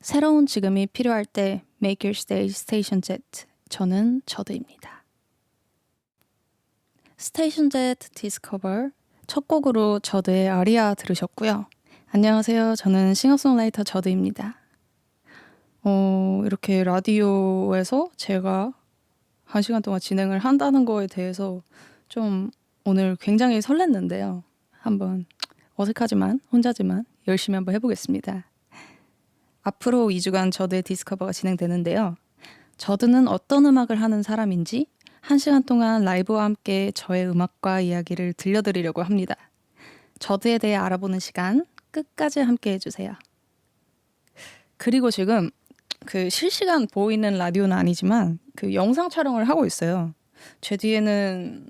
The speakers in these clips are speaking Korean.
새로운 지금이 필요할 때 Make Your Stay Station Z 저는 저드입니다. 스테이션 Z 디스커버 첫 곡으로 저드의 아리아 들으셨고요. 안녕하세요. 저는 싱어송라이터 저드입니다. 어, 이렇게 라디오에서 제가 한 시간 동안 진행을 한다는 거에 대해서 좀 오늘 굉장히 설렜는데요. 한번 어색하지만 혼자지만 열심히 한번 해보겠습니다. 앞으로 2주간 저드의 디스커버가 진행되는데요. 저드는 어떤 음악을 하는 사람인지 한 시간 동안 라이브와 함께 저의 음악과 이야기를 들려드리려고 합니다. 저드에 대해 알아보는 시간 끝까지 함께 해주세요. 그리고 지금 그 실시간 보이는 라디오는 아니지만 그 영상 촬영을 하고 있어요. 제 뒤에는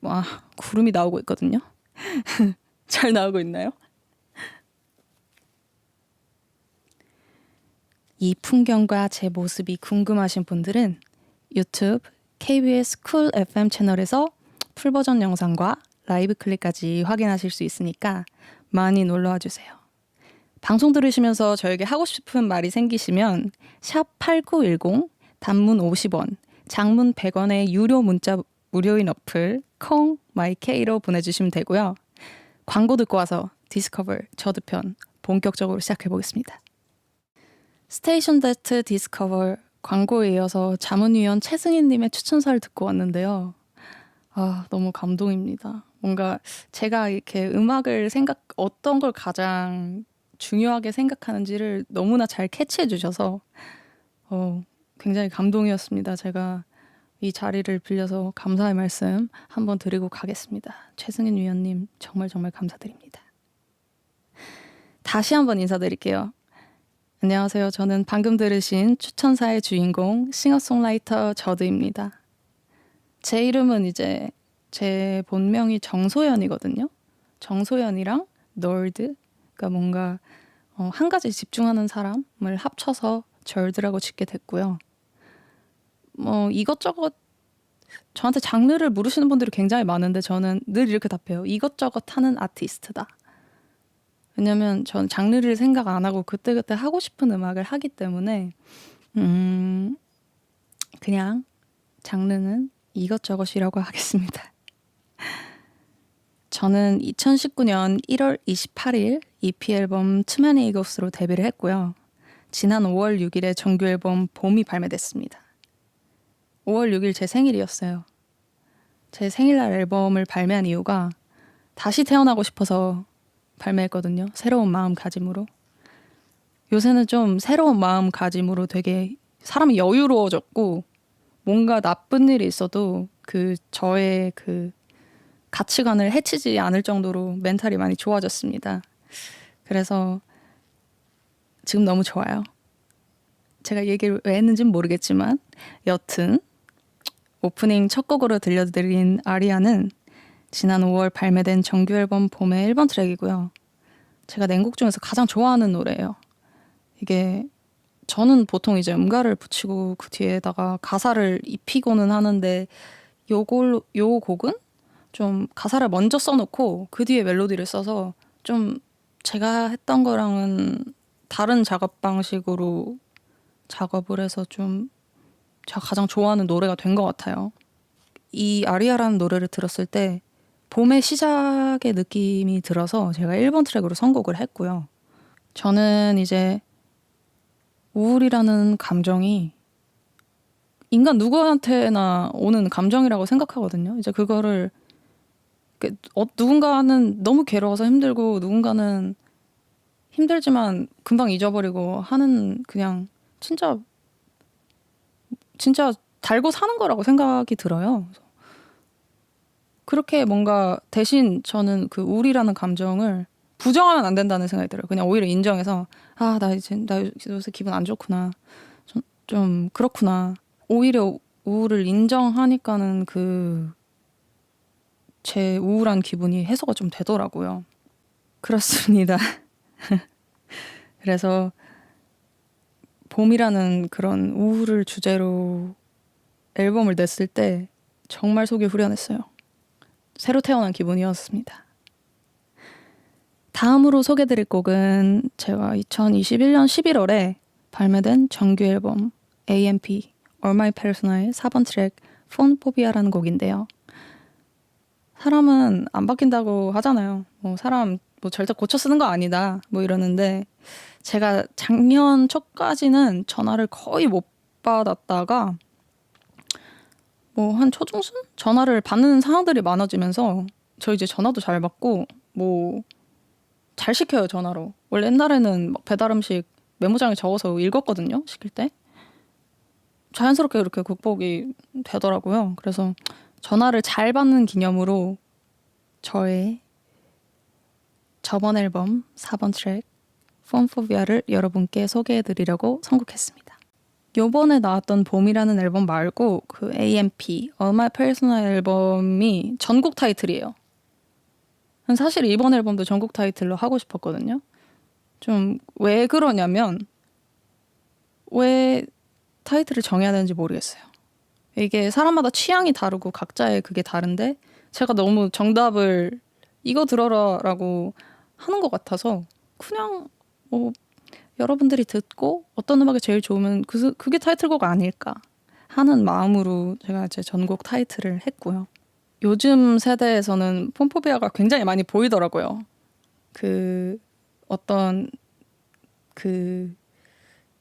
와 구름이 나오고 있거든요. 잘 나오고 있나요? 이 풍경과 제 모습이 궁금하신 분들은 유튜브 KBS 쿨 FM 채널에서 풀버전 영상과 라이브 클립까지 확인하실 수 있으니까 많이 놀러와 주세요. 방송 들으시면서 저에게 하고 싶은 말이 생기시면 샵 8910 단문 50원, 장문 100원의 유료 문자 무료인 어플 콩 마이케이로 보내주시면 되고요. 광고 듣고 와서 디스커버 저드편 본격적으로 시작해 보겠습니다. 스테이션 데트 디스커버 광고에 이어서 자문위원 최승희님의 추천사를 듣고 왔는데요. 아 너무 감동입니다. 뭔가 제가 이렇게 음악을 생각 어떤 걸 가장 중요하게 생각하는지를 너무나 잘 캐치해 주셔서 어, 굉장히 감동이었습니다. 제가 이 자리를 빌려서 감사의 말씀 한번 드리고 가겠습니다. 최승인 위원님 정말 정말 감사드립니다. 다시 한번 인사드릴게요. 안녕하세요. 저는 방금 들으신 추천사의 주인공 싱어송라이터 저드입니다. 제 이름은 이제 제 본명이 정소연이거든요. 정소연이랑 널드 그러니까 뭔가 어, 한 가지 집중하는 사람을 합쳐서 절드라고 짓게 됐고요. 뭐 이것저것 저한테 장르를 물으시는 분들이 굉장히 많은데 저는 늘 이렇게 답해요. 이것저것 하는 아티스트다. 왜냐면 전 장르를 생각 안 하고 그때그때 하고 싶은 음악을 하기 때문에 음 그냥 장르는 이것저것이라고 하겠습니다. 저는 2019년 1월 28일 EP 앨범 Many Egos로 데뷔를 했고요. 지난 5월 6일에 정규 앨범 봄이 발매됐습니다. 5월 6일 제 생일이었어요. 제 생일날 앨범을 발매한 이유가 다시 태어나고 싶어서 발매했거든요. 새로운 마음가짐으로. 요새는 좀 새로운 마음가짐으로 되게 사람이 여유로워졌고 뭔가 나쁜 일이 있어도 그 저의 그 가치관을 해치지 않을 정도로 멘탈이 많이 좋아졌습니다. 그래서 지금 너무 좋아요. 제가 얘기를 왜 했는지는 모르겠지만 여튼 오프닝 첫 곡으로 들려드린 아리아는 지난 5월 발매된 정규 앨범 봄의 1번 트랙이고요. 제가 낸 곡 중에서 가장 좋아하는 노래예요. 이게 저는 보통 이제 음가를 붙이고 그 뒤에다가 가사를 입히고는 하는데 요걸 요 곡은 좀 가사를 먼저 써놓고 그 뒤에 멜로디를 써서 좀 제가 했던 거랑은 다른 작업 방식으로 작업을 해서 좀 제가 가장 좋아하는 노래가 된 것 같아요. 이 아리아라는 노래를 들었을 때 봄의 시작의 느낌이 들어서 제가 1번 트랙으로 선곡을 했고요. 저는 이제 우울이라는 감정이 인간 누구한테나 오는 감정이라고 생각하거든요. 이제 그거를 어, 누군가는 너무 괴로워서 힘들고 누군가는 힘들지만 금방 잊어버리고 하는 그냥 진짜 진짜 달고 사는 거라고 생각이 들어요. 그렇게 뭔가 대신 저는 그 우울이라는 감정을 부정하면 안 된다는 생각이 들어요. 그냥 오히려 인정해서 아 나 이제 나 요새 기분 안 좋구나 좀, 좀 그렇구나 오히려 우울을 인정하니까는 그 제 우울한 기분이 해소가 좀 되더라고요. 그렇습니다. 그래서 봄이라는 그런 우울을 주제로 앨범을 냈을 때 정말 속이 후련했어요. 새로 태어난 기분이었습니다. 다음으로 소개드릴 곡은 제가 2021년 11월에 발매된 정규 앨범 AMP All My Persona의 4번 트랙 폰 포비아라는 곡인데요. 사람은 안 바뀐다고 하잖아요. 뭐 사람 뭐 절대 고쳐 쓰는 거 아니다. 뭐 이러는데 제가 작년 초까지는 전화를 거의 못 받았다가 뭐 한 초중순 전화를 받는 상황들이 많아지면서 저 이제 전화도 잘 받고 뭐 잘 시켜요 전화로. 원래 옛날에는 막 배달 음식 메모장에 적어서 읽었거든요 시킬 때. 자연스럽게 그렇게 극복이 되더라고요. 그래서 전화를 잘 받는 기념으로 저의 저번 앨범 4번 트랙 폰포비아를 여러분께 소개해드리려고 선곡했습니다. 요번에 나왔던 봄이라는 앨범 말고 그 AMP My Personal 앨범이 전곡 타이틀이에요. 사실 이번 앨범도 전곡 타이틀로 하고 싶었거든요. 좀 왜 그러냐면 왜 타이틀을 정해야 되는지 모르겠어요. 이게 사람마다 취향이 다르고 각자의 그게 다른데 제가 너무 정답을 이거 들어라라고 하는 것 같아서 그냥 뭐 여러분들이 듣고 어떤 음악이 제일 좋으면 그, 그게 타이틀곡 아닐까 하는 마음으로 제가 제 전곡 타이틀을 했고요. 요즘 세대에서는 폼포비아가 굉장히 많이 보이더라고요. 그 어떤 그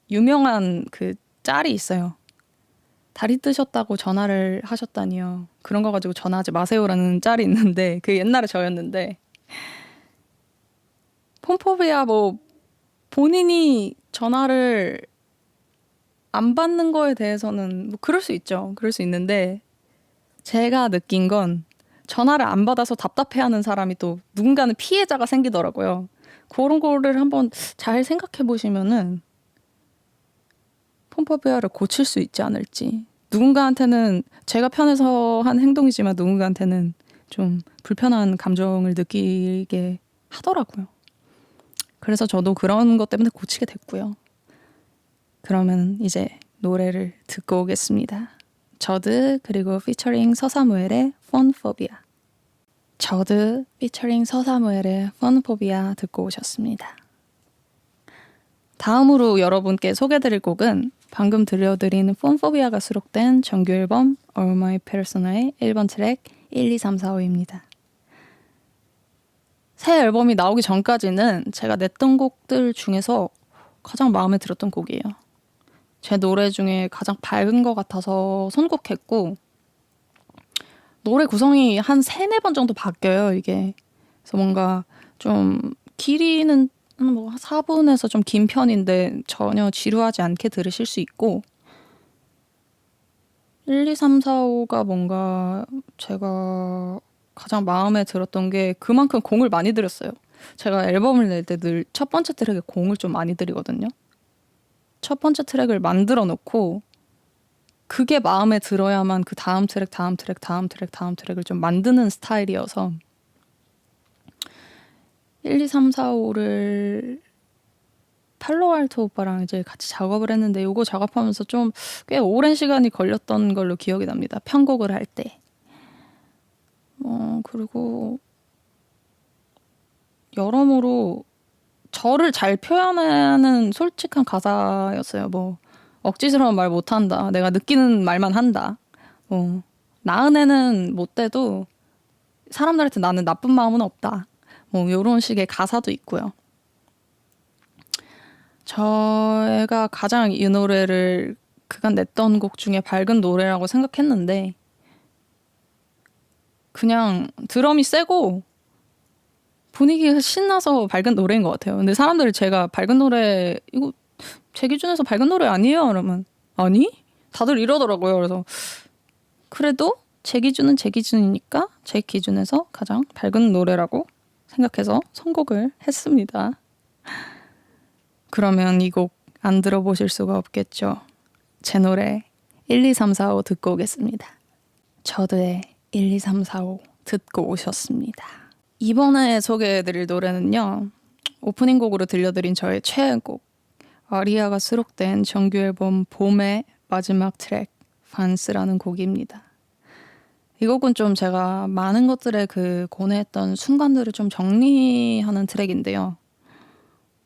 유명한 그 짤이 있어요. 다리 뜨셨다고 전화를 하셨다니요. 그런 거 가지고 전화하지 마세요라는 짤이 있는데 그 옛날에 저였는데 폼포비아 뭐 본인이 전화를 안 받는 거에 대해서는 뭐 그럴 수 있죠. 그럴 수 있는데 제가 느낀 건 전화를 안 받아서 답답해하는 사람이 또 누군가는 피해자가 생기더라고요. 그런 거를 한번 잘 생각해 보시면은 폼퍼비아를 고칠 수 있지 않을지. 누군가한테는 제가 편해서 한 행동이지만 누군가한테는 좀 불편한 감정을 느끼게 하더라고요. 그래서 저도 그런 것 때문에 고치게 됐고요. 그러면 이제 노래를 듣고 오겠습니다. 저드 그리고 피처링 서사무엘의 폰포비아. 저드 피처링 서사무엘의 폰포비아 듣고 오셨습니다. 다음으로 여러분께 소개드릴 곡은 방금 들려드린 폰포비아가 수록된 정규 앨범 All My Persona의 1번 트랙 1, 2, 3, 4, 5입니다. 새 앨범이 나오기 전까지는 제가 냈던 곡들 중에서 가장 마음에 들었던 곡이에요. 제 노래 중에 가장 밝은 것 같아서 선곡했고 노래 구성이 한 세네 번 정도 바뀌어요, 이게. 그래서 뭔가 좀 길이는 뭐 4분에서 좀 긴 편인데 전혀 지루하지 않게 들으실 수 있고 1, 2, 3, 4, 5가 뭔가 제가 가장 마음에 들었던 게 그만큼 공을 많이 들였어요. 제가 앨범을 낼 때 늘 첫 번째 트랙에 공을 좀 많이 들이거든요. 첫 번째 트랙을 만들어 놓고 그게 마음에 들어야만 그 다음 트랙, 다음 트랙, 다음 트랙, 다음 트랙을 좀 만드는 스타일이어서 1, 2, 3, 4, 5를 팔로알토 오빠랑 이제 같이 작업을 했는데 요거 작업하면서 좀 꽤 오랜 시간이 걸렸던 걸로 기억이 납니다. 편곡을 할 때. 어, 그리고 여러모로 저를 잘 표현하는 솔직한 가사였어요. 뭐 억지스러운 말 못한다. 내가 느끼는 말만 한다. 뭐 나은애는 못 돼도 사람들한테 나는 나쁜 마음은 없다. 뭐 이런 식의 가사도 있고요. 저가 가장 이 노래를 그간 냈던 곡 중에 밝은 노래라고 생각했는데 그냥 드럼이 세고 분위기가 신나서 밝은 노래인 것 같아요. 근데 사람들이 제가 밝은 노래 이거 제 기준에서 밝은 노래 아니에요? 그러면 아니? 다들 이러더라고요. 그래서 그래도 제 기준은 제 기준이니까 제 기준에서 가장 밝은 노래라고 생각해서 선곡을 했습니다. 그러면 이 곡 안 들어보실 수가 없겠죠. 제 노래 1, 2, 3, 4, 5 듣고 오겠습니다. 저도의 1, 2, 3, 4, 5 듣고 오셨습니다. 이번에 소개해드릴 노래는요. 오프닝 곡으로 들려드린 저의 최애곡 아리아가 수록된 정규 앨범 봄의 마지막 트랙 반스라는 곡입니다. 이 곡은 좀 제가 많은 것들의 그 고뇌했던 순간들을 좀 정리하는 트랙인데요.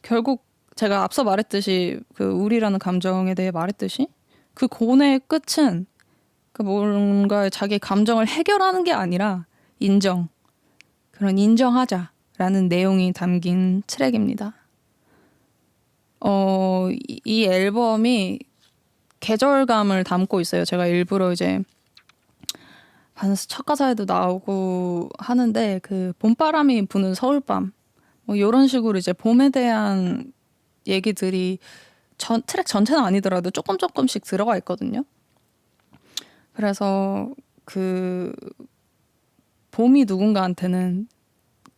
결국 제가 앞서 말했듯이 그 우리라는 감정에 대해 말했듯이 그 고뇌의 끝은 그 뭔가 자기 감정을 해결하는 게 아니라 인정 그런 인정하자라는 내용이 담긴 트랙입니다. 어, 이, 이 앨범이 계절감을 담고 있어요. 제가 일부러 이제 반스 첫 가사에도 나오고 하는데 그 봄바람이 부는 서울밤 뭐 이런 식으로 이제 봄에 대한 얘기들이 전 트랙 전체는 아니더라도 조금 조금씩 들어가 있거든요. 그래서 그 봄이 누군가한테는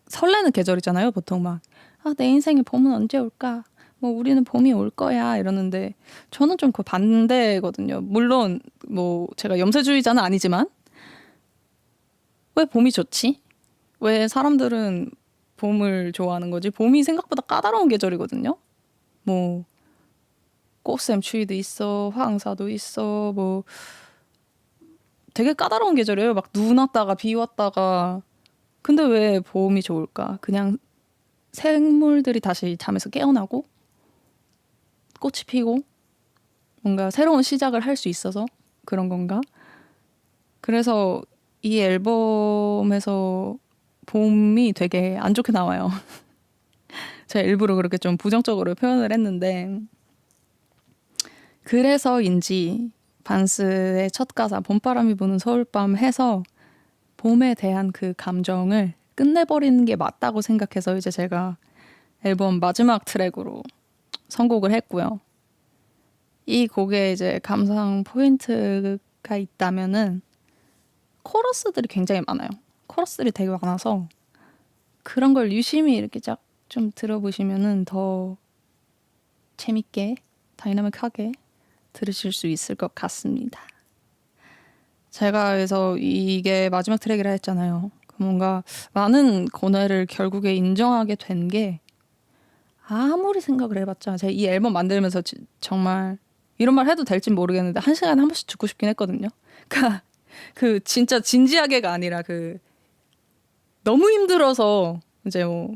설레는 계절이잖아요. 보통 막 아, 내 인생에 봄은 언제 올까? 뭐 우리는 봄이 올 거야 이러는데 저는 좀 그 반대거든요. 물론 뭐 제가 염세주의자는 아니지만 왜 봄이 좋지? 왜 사람들은 봄을 좋아하는 거지? 봄이 생각보다 까다로운 계절이거든요. 뭐 꽃샘 추위도 있어, 황사도 있어, 뭐 되게 까다로운 계절이에요. 막 눈 왔다가 비 왔다가 근데 왜 봄이 좋을까? 그냥 생물들이 다시 잠에서 깨어나고 꽃이 피고 뭔가 새로운 시작을 할 수 있어서 그런 건가? 그래서 이 앨범에서 봄이 되게 안 좋게 나와요. 제가 일부러 그렇게 좀 부정적으로 표현을 했는데 그래서인지 반스의 첫 가사 봄바람이 부는 서울밤 해서 봄에 대한 그 감정을 끝내버리는 게 맞다고 생각해서 이제 제가 앨범 마지막 트랙으로 선곡을 했고요. 이 곡에 이제 감상 포인트가 있다면은 코러스들이 굉장히 많아요. 코러스들이 되게 많아서 그런 걸 유심히 이렇게 쫙 좀 들어보시면은 더 재밌게 다이나믹하게 들으실 수 있을 것 같습니다. 제가 그래서 이게 마지막 트랙이라 했잖아요. 뭔가 많은 고뇌를 결국에 인정하게 된 게 아무리 생각을 해봤자 제가 이 앨범 만들면서 지, 정말 이런 말 해도 될진 모르겠는데 한 시간에 한 번씩 듣고 싶긴 했거든요. 그러니까 그 진짜 진지하게가 아니라 그 너무 힘들어서 이제 뭐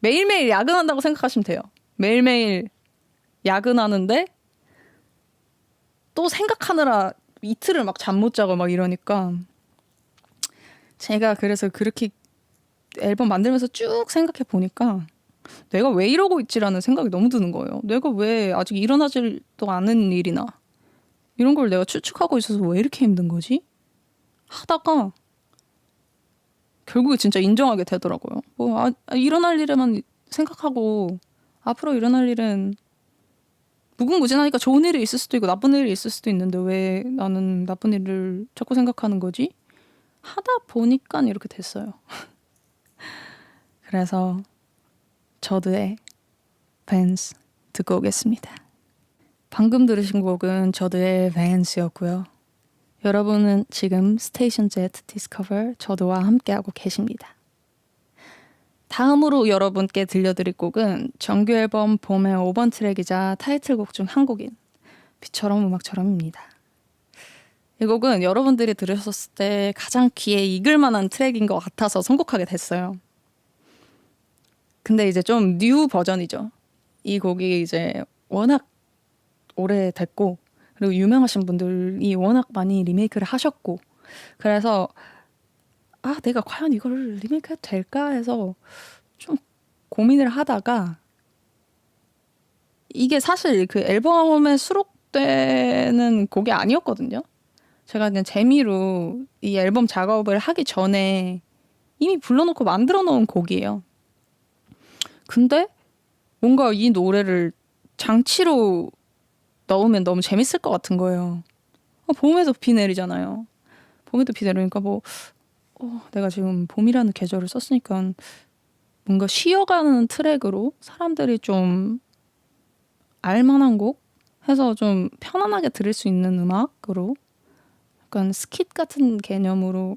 매일매일 야근한다고 생각하시면 돼요. 매일매일 야근하는데 또 생각하느라 이틀을 막 잠 못 자고 막 이러니까 제가 그래서 그렇게 앨범 만들면서 쭉 생각해 보니까 내가 왜 이러고 있지라는 생각이 너무 드는 거예요. 내가 왜 아직 일어나지도 않은 일이나 이런 걸 내가 추측하고 있어서 왜 이렇게 힘든 거지? 하다가 결국에 진짜 인정하게 되더라고요. 뭐 아, 아, 일어날 일에만 생각하고 앞으로 일어날 일은 무궁무진하니까 좋은 일이 있을 수도 있고 나쁜 일이 있을 수도 있는데 왜 나는 나쁜 일을 자꾸 생각하는 거지? 하다 보니까 이렇게 됐어요. 그래서 저드의 밴스 듣고 오겠습니다. 방금 들으신 곡은 저드의 밴스였고요. 여러분은 지금 스테이션 제트 디스커버 저도와 함께하고 계십니다. 다음으로 여러분께 들려드릴 곡은 정규 앨범 봄의 5번 트랙이자 타이틀곡 중 한 곡인 비처럼 음악처럼입니다. 이 곡은 여러분들이 들으셨을 때 가장 귀에 익을 만한 트랙인 것 같아서 선곡하게 됐어요. 근데 이제 좀 뉴 버전이죠. 이 곡이 이제 워낙 오래됐고 그리고 유명하신 분들이 워낙 많이 리메이크를 하셨고 그래서 아 내가 과연 이걸 리메이크 해도 될까 해서 좀 고민을 하다가 이게 사실 그 앨범에 수록되는 곡이 아니었거든요. 제가 그냥 재미로 이 앨범 작업을 하기 전에 이미 불러놓고 만들어 놓은 곡이에요. 근데 뭔가 이 노래를 장치로 넣으면 너무 재밌을 것 같은 거예요. 어, 봄에도 비 내리잖아요. 봄에도 비 내리니까 뭐 어, 내가 지금 봄이라는 계절을 썼으니까 뭔가 쉬어가는 트랙으로 사람들이 좀 알만한 곡 해서 좀 편안하게 들을 수 있는 음악으로 약간 스킷 같은 개념으로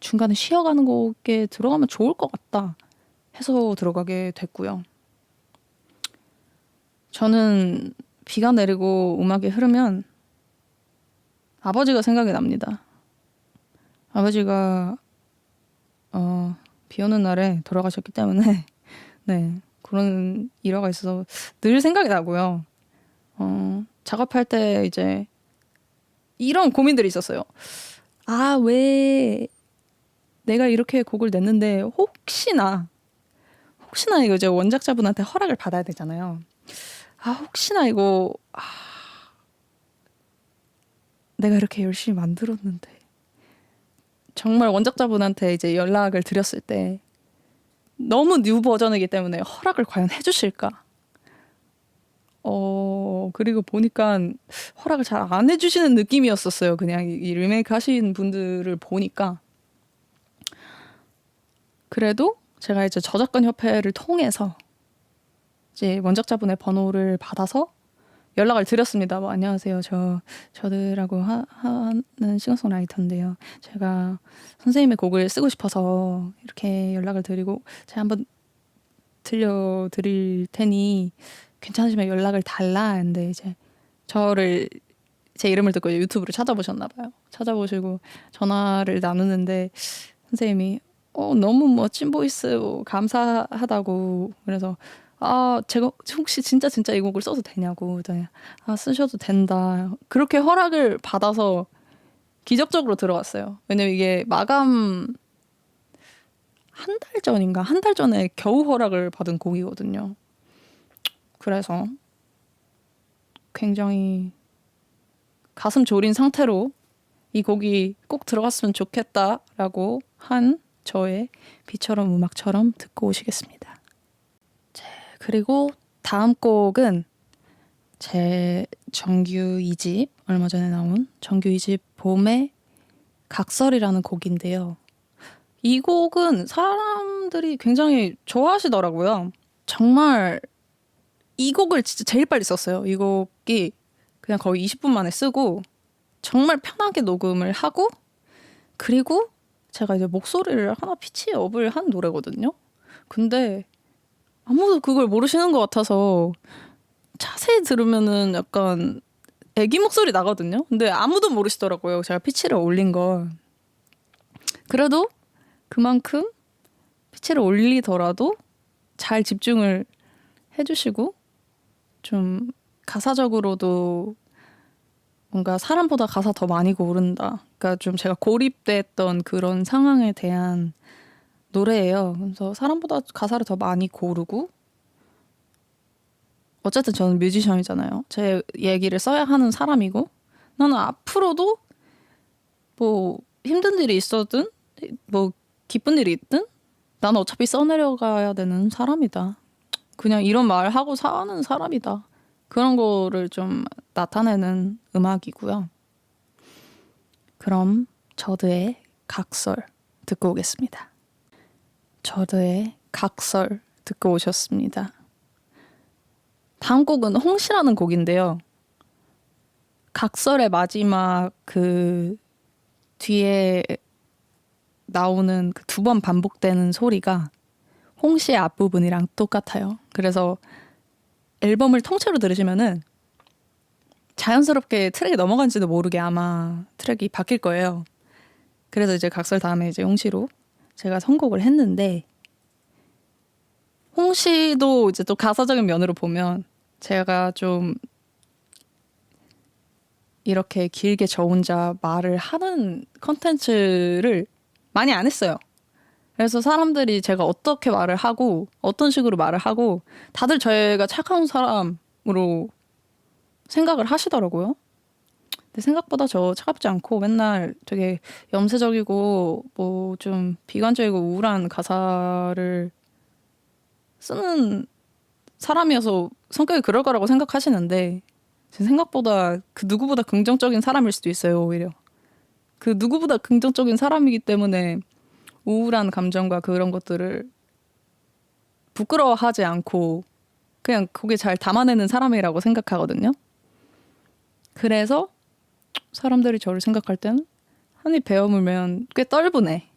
중간에 쉬어가는 곡에 들어가면 좋을 것 같다 해서 들어가게 됐고요. 저는 비가 내리고 음악이 흐르면 아버지가 생각이 납니다. 아버지가 어, 비 오는 날에 돌아가셨기 때문에 네 그런 일화가 있어서 늘 생각이 나고요. 어, 작업할 때 이제 이런 고민들이 있었어요. 아, 왜 내가 이렇게 곡을 냈는데 혹시나 혹시나 이거 이제 원작자분한테 허락을 받아야 되잖아요. 아, 혹시나 이거 아, 내가 이렇게 열심히 만들었는데 정말 원작자분한테 이제 연락을 드렸을 때 너무 뉴 버전이기 때문에 허락을 과연 해주실까? 어 그리고 보니까 허락을 잘 안 해주시는 느낌이었었어요. 그냥 이- 이 리메이크 하신 분들을 보니까 그래도 제가 이제 저작권 협회를 통해서 이제 원작자분의 번호를 받아서 연락을 드렸습니다. 뭐 안녕하세요. 저 저들하고 하, 하는 싱어송라이터인데요. 제가 선생님의 곡을 쓰고 싶어서 이렇게 연락을 드리고 제가 한번 들려 드릴 테니 괜찮으시면 연락을 달라 했는데 이제 저를 제 이름을 듣고 유튜브를 찾아보셨나 봐요. 찾아보시고 전화를 나누는데 선생님이 어 너무 멋진 보이스 뭐 감사하다고 그래서 아 제가 혹시 진짜 진짜 이 곡을 써도 되냐고 그랬더니 아 쓰셔도 된다 그렇게 허락을 받아서 기적적으로 들어갔어요. 왜냐면 이게 마감 한 달 전인가 한 달 전에 겨우 허락을 받은 곡이거든요. 그래서 굉장히 가슴 졸인 상태로 이 곡이 꼭 들어갔으면 좋겠다라고 한 저의 비처럼 음악처럼 듣고 오시겠습니다. 자, 그리고 다음 곡은 제 정규 2집 얼마 전에 나온 정규 2집 봄의 각설이라는 곡인데요. 이 곡은 사람들이 굉장히 좋아하시더라고요. 정말 이 곡을 진짜 제일 빨리 썼어요. 이 곡이 그냥 거의 20분 만에 쓰고 정말 편하게 녹음을 하고 그리고 제가 이제 목소리를 하나 피치업을 한 노래거든요. 근데 아무도 그걸 모르시는 것 같아서 자세히 들으면은 약간 애기 목소리 나거든요. 근데 아무도 모르시더라고요. 제가 피치를 올린 걸. 그래도 그만큼 피치를 올리더라도 잘 집중을 해주시고 좀 가사적으로도 뭔가 사람보다 가사 더 많이 고른다. 그러니까 좀 제가 고립됐던 그런 상황에 대한 노래예요. 그래서 사람보다 가사를 더 많이 고르고 어쨌든 저는 뮤지션이잖아요. 제 얘기를 써야 하는 사람이고 나는 앞으로도 뭐 힘든 일이 있어든 뭐 기쁜 일이 있든 나는 어차피 써내려가야 되는 사람이다. 그냥 이런 말 하고 사는 사람이다. 그런 거를 좀 나타내는 음악이고요. 그럼 저드의 각설 듣고 오겠습니다. 저드의 각설 듣고 오셨습니다. 다음 곡은 홍시라는 곡인데요. 각설의 마지막 그 뒤에 나오는 그 두 번 반복되는 소리가 홍시의 앞부분이랑 똑같아요. 그래서 앨범을 통째로 들으시면은 자연스럽게 트랙이 넘어간지도 모르게 아마 트랙이 바뀔 거예요. 그래서 이제 각설 다음에 이제 홍시로 제가 선곡을 했는데 홍시도 이제 또 가사적인 면으로 보면 제가 좀 이렇게 길게 저 혼자 말을 하는 컨텐츠를 많이 안 했어요. 그래서 사람들이 제가 어떻게 말을 하고 어떤 식으로 말을 하고 다들 저희가 차가운 사람으로 생각을 하시더라고요. 생각보다 저 차갑지 않고 맨날 되게 염세적이고 뭐 좀 비관적이고 우울한 가사를 쓰는 사람이어서 성격이 그럴 거라고 생각하시는데 제 생각보다 그 누구보다 긍정적인 사람일 수도 있어요 오히려 그 누구보다 긍정적인 사람이기 때문에 우울한 감정과 그런 것들을 부끄러워하지 않고 그냥 거기에 잘 담아내는 사람이라고 생각하거든요. 그래서 사람들이 저를 생각할 때는 한입 베어물면 꽤 떫으네.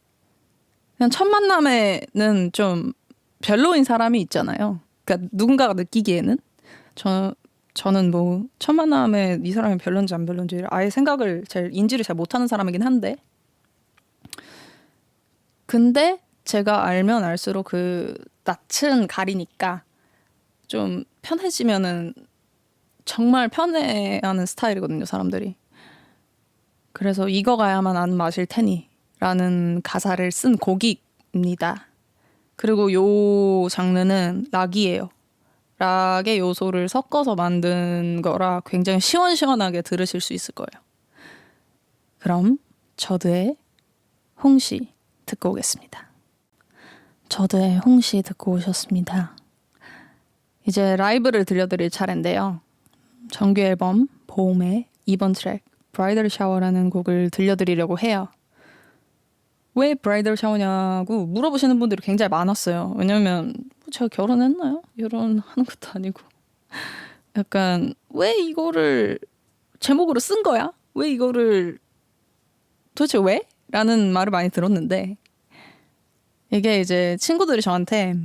그냥 첫 만남에는 좀 별로인 사람이 있잖아요. 그러니까 누군가가 느끼기에는 저 저는 뭐 첫 만남에 이 사람이 별론지 안 별론지 아예 생각을 잘 인지를 잘 못하는 사람이긴 한데 근데 제가 알면 알수록 그 낯은 가리니까 좀 편해지면은 정말 편해하는 스타일이거든요, 사람들이. 그래서 익어가야만 아는 맛일 테니 라는 가사를 쓴 곡입니다. 그리고 요 장르는 락이에요. 락의 요소를 섞어서 만든 거라 굉장히 시원시원하게 들으실 수 있을 거예요. 그럼 저드의 홍시 듣고 오겠습니다. 저드의 홍시 듣고 오셨습니다. 이제 라이브를 들려드릴 차례인데요. 정규 앨범 보험의 2번 트랙 브라이덜 샤워라는 곡을 들려드리려고 해요. 왜 브라이덜 샤워냐고 물어보시는 분들이 굉장히 많았어요. 왜냐면 뭐 제가 결혼했나요? 결혼하는 것도 아니고 약간 왜 이거를 제목으로 쓴 거야? 왜 이거를 도대체 왜? 라는 말을 많이 들었는데 이게 이제 친구들이 저한테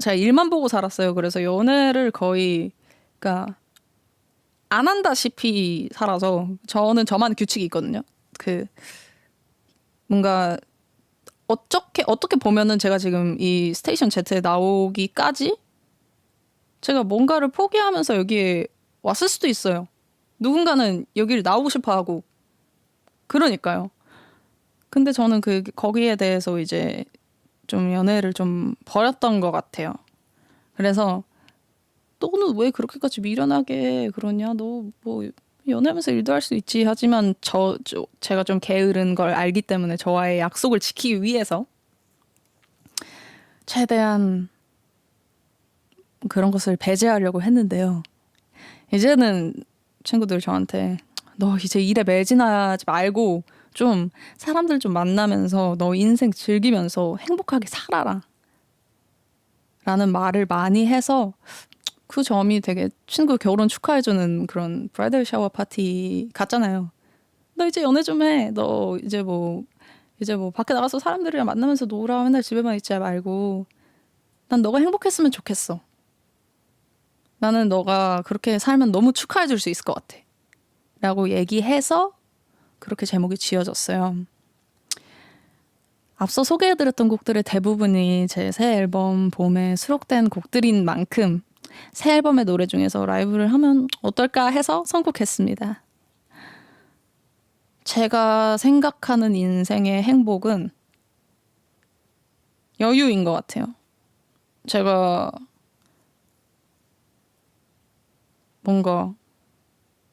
제가 일만 보고 살았어요. 그래서 연애를 거의 그러니까 안 한다시피 살아서 저는 저만의 규칙이 있거든요. 그 뭔가 어떻게 어떻게 보면은 제가 지금 이 스테이션 Z에 나오기까지 제가 뭔가를 포기하면서 여기에 왔을 수도 있어요. 누군가는 여기를 나오고 싶어 하고 그러니까요. 근데 저는 그 거기에 대해서 이제 좀 연애를 좀 버렸던 것 같아요. 그래서 너는 왜 그렇게까지 미련하게 그러냐? 너 뭐 연애하면서 일도 할 수 있지. 하지만 저, 저 제가 좀 게으른 걸 알기 때문에 저와의 약속을 지키기 위해서 최대한 그런 것을 배제하려고 했는데요. 이제는 친구들 저한테 너 이제 일에 매진하지 말고 좀 사람들 좀 만나면서 너 인생 즐기면서 행복하게 살아라. 라는 말을 많이 해서 그 점이 되게 친구 결혼 축하해주는 그런 브라이덜 샤워 파티 같잖아요. 너 이제 연애 좀 해. 너 이제 뭐 이제 뭐 밖에 나가서 사람들이랑 만나면서 놀아. 맨날 집에만 있지 말고 난 너가 행복했으면 좋겠어. 나는 너가 그렇게 살면 너무 축하해 줄 수 있을 것 같아. 라고 얘기해서 그렇게 제목이 지어졌어요. 앞서 소개해드렸던 곡들의 대부분이 제 새 앨범 봄에 수록된 곡들인 만큼 새 앨범의 노래 중에서 라이브를 하면 어떨까 해서 선곡했습니다. 제가 생각하는 인생의 행복은 여유인 것 같아요. 제가 뭔가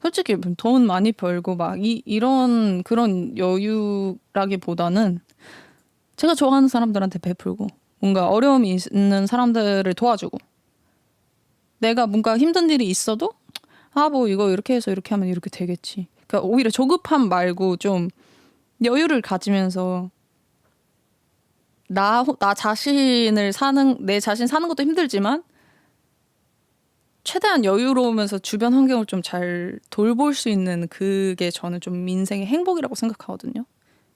솔직히 돈 많이 벌고 막 이, 이런 그런 여유라기보다는 제가 좋아하는 사람들한테 베풀고 뭔가 어려움이 있는 사람들을 도와주고 내가 뭔가 힘든 일이 있어도 아 뭐 이거 이렇게 해서 이렇게 하면 이렇게 되겠지. 그러니까 오히려 조급함 말고 좀 여유를 가지면서 나, 나 자신을 사는, 내 자신 사는 것도 힘들지만, 최대한 여유로우면서 주변 환경을 좀 잘 돌볼 수 있는 그게 저는 좀 인생의 행복이라고 생각하거든요.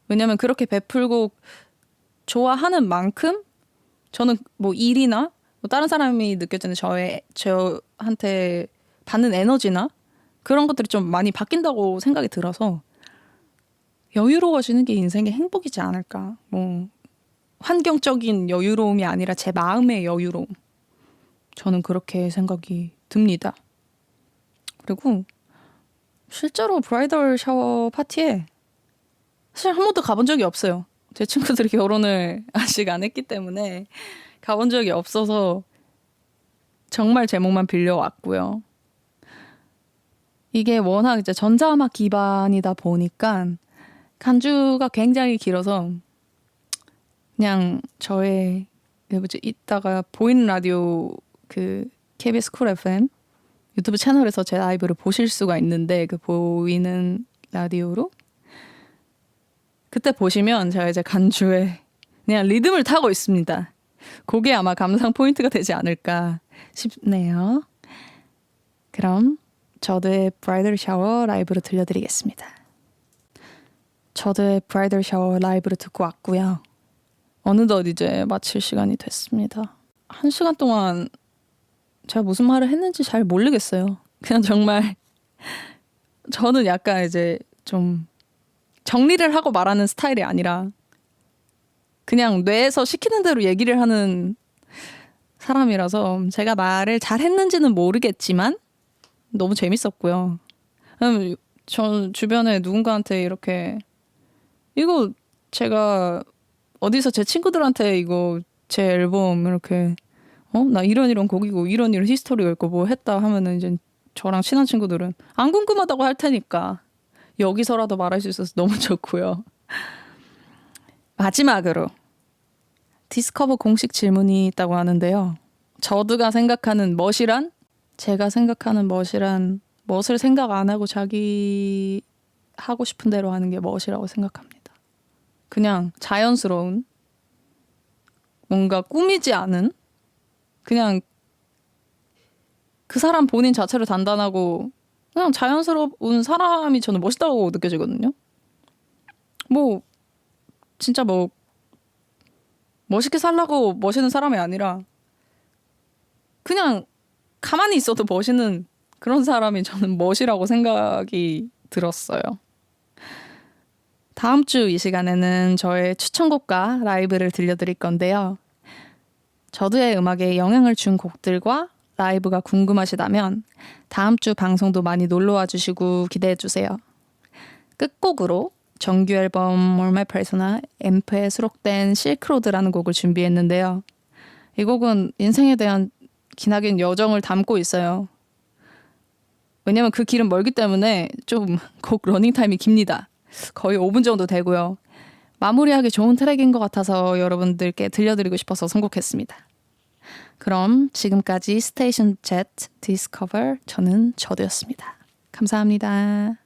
왜냐면 그렇게 베풀고 좋아하는 만큼 저는 뭐 일이나 뭐 다른 사람이 느껴지는 저의 저한테 받는 에너지나 그런 것들이 좀 많이 바뀐다고 생각이 들어서 여유로워지는 게 인생의 행복이지 않을까. 뭐 환경적인 여유로움이 아니라 제 마음의 여유로움. 저는 그렇게 생각이 듭니다. 그리고 실제로 브라이덜 샤워 파티에 사실 한 번도 가본 적이 없어요. 제 친구들이 결혼을 아직 안 했기 때문에 가본 적이 없어서 정말 제목만 빌려왔고요. 이게 워낙 이제 전자음악 기반이다 보니까 간주가 굉장히 길어서 그냥 저의 그 뭐지 이따가 보이는 라디오 그 KBS 쿨 FM 유튜브 채널에서 제 라이브를 보실 수가 있는데 그 보이는 라디오로 그때 보시면 제가 이제 간주에 그냥 리듬을 타고 있습니다. 그게 아마 감상 포인트가 되지 않을까 싶네요. 그럼 저도의 브라이덜 샤워 라이브로 들려드리겠습니다. 저도의 브라이덜 샤워 라이브를 듣고 왔고요. 어느덧 이제 마칠 시간이 됐습니다. 한 시간 동안 제가 무슨 말을 했는지 잘 모르겠어요. 그냥 정말 저는 약간 이제 좀 정리를 하고 말하는 스타일이 아니라 그냥 뇌에서 시키는 대로 얘기를 하는 사람이라서 제가 말을 잘 했는지는 모르겠지만 너무 재밌었고요. 음, 저 주변에 누군가한테 이렇게 이거 제가 어디서 제 친구들한테 이거 제 앨범 이렇게 어 나 이런 이런 곡이고 이런 이런 히스토리가 있고 뭐 했다 하면은 이제 저랑 친한 친구들은 안 궁금하다고 할 테니까 여기서라도 말할 수 있어서 너무 좋고요. 마지막으로 디스커버 공식 질문이 있다고 하는데요. 저드가 생각하는 멋이란 제가 생각하는 멋이란 멋을 생각 안 하고 자기 하고 싶은 대로 하는 게 멋이라고 생각합니다. 그냥 자연스러운 뭔가 꾸미지 않은 그냥 그 사람 본인 자체로 단단하고 그냥 자연스러운 사람이 저는 멋있다고 느껴지거든요. 뭐 진짜 뭐 멋있게 살라고 멋있는 사람이 아니라 그냥 가만히 있어도 멋있는 그런 사람이 저는 멋이라고 생각이 들었어요. 다음 주 이 시간에는 저의 추천곡과 라이브를 들려드릴 건데요. 저도의 음악에 영향을 준 곡들과 라이브가 궁금하시다면 다음 주 방송도 많이 놀러와 주시고 기대해 주세요. 끝곡으로 정규 앨범 All My Persona 앰프에 수록된 실크로드라는 곡을 준비했는데요. 이 곡은 인생에 대한 기나긴 여정을 담고 있어요. 왜냐면 그 길은 멀기 때문에 좀 곡 러닝 타임이 깁니다. 거의 5분 정도 되고요. 마무리하기 좋은 트랙인 것 같아서 여러분들께 들려드리고 싶어서 선곡했습니다. 그럼 지금까지 스테이션 젯 디스커버 저는 저도였습니다. 감사합니다.